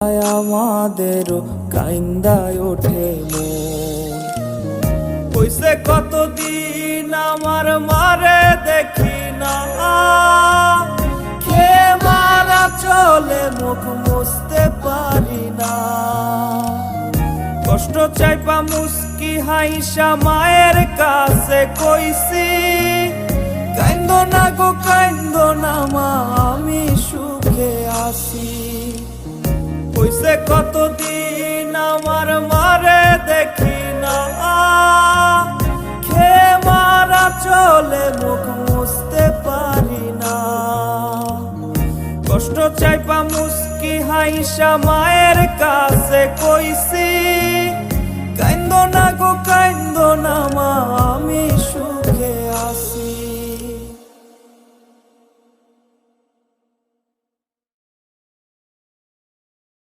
আমাদেরও কাইন্দায় ওঠে কইছে, কতদিন আমার মারে দেখি না? খে মারা চলে মুখ মুছতে পারি না। কষ্ট চাইপা মুস্কি হাইসা মায়ের কাছে কইছি, কাইন্দ না গো, কাইন্দ না মা, আমি সুখে আছি। কইছে কতদিন আমার মারে দেখি না। খে মারা চলে মুখ মুছতে পারি না। কষ্ট চাইপা মুস্কি হাইসা মায়ের কাছে কইছি কেন্দ্র না গো